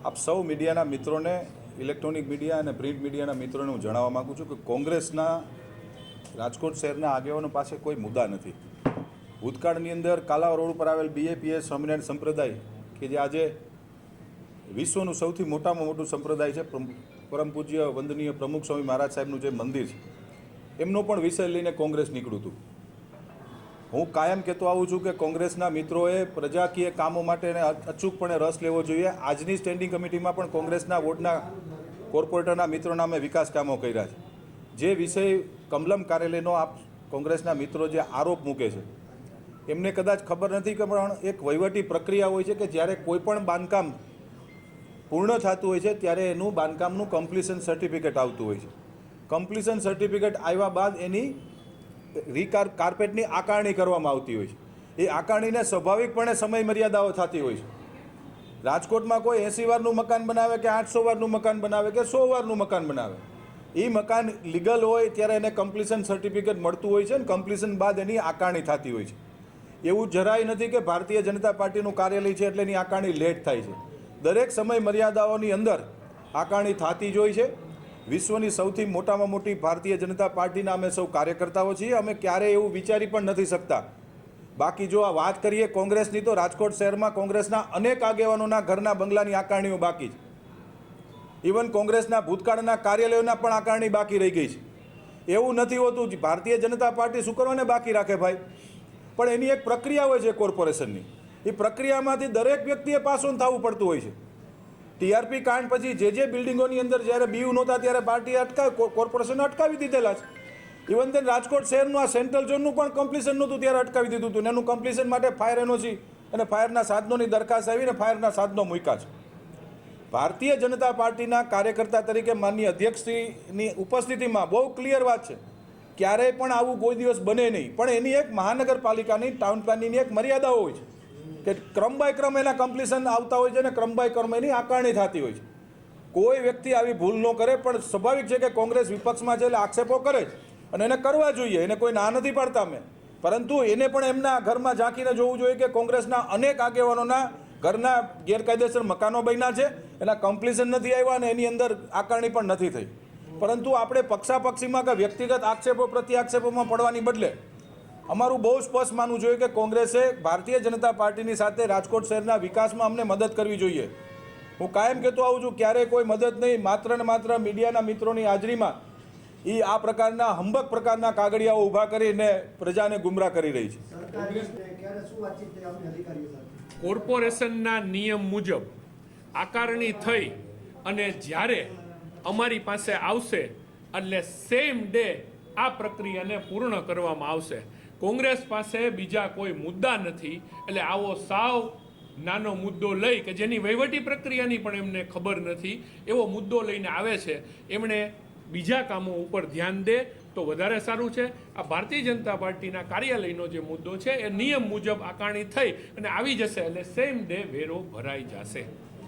આપ સૌ મીડિયાના મિત્રોને, ઇલેક્ટ્રોનિક મીડિયા અને પ્રિન્ટ મીડિયાના મિત્રોને હું જણાવવા માગું છું કે કોંગ્રેસના રાજકોટ શહેરના આગેવાનો પાસે કોઈ મુદ્દા નથી. ભૂતકાળની અંદર કાલાવ રોડ ઉપર આવેલ બીએપીએસ સ્વામિનારાયણ સંપ્રદાય, કે જે આજે વિશ્વનું સૌથી મોટામાં મોટું સંપ્રદાય છે પરમ પૂજ્ય વંદનીય પ્રમુખ સ્વામી મહારાજ સાહેબનું જે મંદિર છે, એમનો પણ વિષય લઈને કોંગ્રેસ નીકળ્યું હતું. હું કાયમ કહેતો આવું છું કે કોંગ્રેસના મિત્રોએ પ્રજાકીય કામો માટે અચૂકપણે રસ લેવો જોઈએ. આજની સ્ટેન્ડિંગ કમિટીમાં પણ કોંગ્રેસના વોર્ડના કોર્પોરેટરના મિત્રોના અમે વિકાસ કામો કર્યા છે. જે વિષય કમલમ કાર્યાલયનો આપ કોંગ્રેસના મિત્રો જે આરોપ મૂકે છે. એમને કદાચ ખબર નથી કે પણ એક વહીવટી પ્રક્રિયા હોય છે કે જ્યારે કોઈ પણ બાંધકામ પૂર્ણ થતું હોય છે ત્યારે એનું બાંધકામનું કમ્પ્લીશન સર્ટિફિકેટ આવતું હોય છે. કમ્પ્લીશન સર્ટિફિકેટ આવ્યા બાદ એની રીકાર કાર્પેટની આકારણી કરવામાં આવતી હોય છે. એ આકારણીને સ્વાભાવિકપણે સમય મર્યાદાઓ થતી હોય છે. રાજકોટમાં કોઈ એંસી વારનું મકાન બનાવે કે આઠસો વારનું મકાન બનાવે કે સો વારનું મકાન બનાવે? એ મકાન લીગલ હોય ત્યારે એને કમ્પ્લીશન સર્ટિફિકેટ મળતું હોય છે અને કમ્પ્લીશન બાદ એની આકારણી થતી હોય છે. એવું જરાય નથી કે ભારતીય જનતા પાર્ટીનું કાર્યાલય છે એટલે એની આકારણી લેટ થાય છે. દરેક સમય મર્યાદાઓની અંદર આકારણી થતી જ હોય છે. વિશ્વની સૌથી મોટામાં મોટી ભારતીય જનતા પાર્ટીના અમે સૌ કાર્યકર્તાઓ છીએ. અમે ક્યારેય એવું વિચારી પણ નથી શકતા. બાકી જો આ વાત કરીએ કોંગ્રેસની, તો રાજકોટ શહેરમાં કોંગ્રેસના અનેક આગેવાનોના ઘરના બંગલાની આકારણીઓ બાકી છે. ઇવન કોંગ્રેસના ભૂતકાળના કાર્યાલયોના પણ આકારણી બાકી રહી ગઈ છે. એવું નથી હોતું ભારતીય જનતા પાર્ટી શું કરવાને બાકી રાખે ભાઈ? પણ એની એક પ્રક્રિયા હોય છે કોર્પોરેશનની. એ પ્રક્રિયામાંથી દરેક વ્યક્તિએ પાસ થવું પડતું હોય છે. ટીઆરપી કાંડ પછી જે જે બિલ્ડિંગોની અંદર જ્યારે બીયુ નહોતા ત્યારે પાર્ટી અટકાવી કોર્પોરેશને અટકાવી દીધેલા છે. ઇવન તેન રાજકોટ શહેરનું આ સેન્ટ્રલ ઝોનનું પણ કમ્પ્લીશન નહોતું ત્યારે અટકાવી દીધું હતું. એનું કમ્પ્લીશન માટે ફાયર એનઓસી અને ફાયરના સાધનોની દરખાસ્ત આવીને ફાયરના સાધનો મૂક્યા છે. ભારતીય જનતા પાર્ટીના કાર્યકર્તા તરીકે માનનીય અધ્યક્ષશ્રીની ઉપસ્થિતિમાં બહુ ક્લિયર વાત છે. ક્યારેય પણ આવું કોઈ દિવસ બને નહીં. પણ એની એક મહાનગરપાલિકાની ટાઉન પ્લાનિંગની એક મર્યાદાઓ હોય છે. કે ક્રમ બાય ક્રમ એના કમ્પ્લીશન આવતા હોય છે અને ક્રમ બાય ક્રમ એની આકારણી થતી હોય છે. કોઈ વ્યક્તિ આવી ભૂલ ન કરે, પણ સ્વાભાવિક છે કે કોંગ્રેસ વિપક્ષમાં છે એટલે આક્ષેપો કરે જ અને એને કરવા જોઈએ, એને કોઈ ના નથી પાડતા અમે. પરંતુ એને પણ એમના ઘરમાં ઝાંકીને જોવું જોઈએ કે કોંગ્રેસના અનેક આગેવાનોના ઘરના ગેરકાયદેસર મકાનો બન્યા છે, એના કમ્પ્લીશન નથી આવ્યા અને એની અંદર આકારણી પણ નથી થઈ. પરંતુ આપણે પક્ષાપક્ષીમાં કે વ્યક્તિગત આક્ષેપો પ્રત્યે આક્ષેપોમાં પડવાની બદલે અમારું બહુ સ્પષ્ટ માનવું જોઈએ કે કોંગ્રેસે ભારતીય જનતા પાર્ટીની સાથે રાજકોટ શહેરના વિકાસમાં અમને મદદ કરવી જોઈએ. હું કાયમ કહેતો આવું છું, ક્યારેય કોઈ મદદ નહીં, માત્ર ને માત્ર મીડિયાના મિત્રોની હાજરીમાં એ આ પ્રકારના હંબક પ્રકારના કાગળિયાઓ ઊભા કરીને પ્રજાને ગુમરાહ કરી રહી છે. કોર્પોરેશનના નિયમ મુજબ આકારણી થઈ અને જ્યારે અમારી પાસે આવશે એટલે સેમ ડે આ પ્રક્રિયાને પૂર્ણ કરવામાં આવશે. કોંગ્રેસ પાસે બીજા કોઈ મુદ્દા નથી. એટલે આવો સાવ નાનો મુદ્દો લઈ કે જેની વહીવટી પ્રક્રિયાની પણ એમને ખબર નથી, એવો મુદ્દો લઈને આવે છે. એમણે બીજા કામો ઉપર ધ્યાન દે તો વધારે સારું છે. આ ભારતીય જનતા પાર્ટીના કાર્યાલયનો જે મુદ્દો છે, એ નિયમ મુજબ આકારણી થઈ અને આવી જશે. એટલે સેમ ડે વેરો ભરાઈ જશે.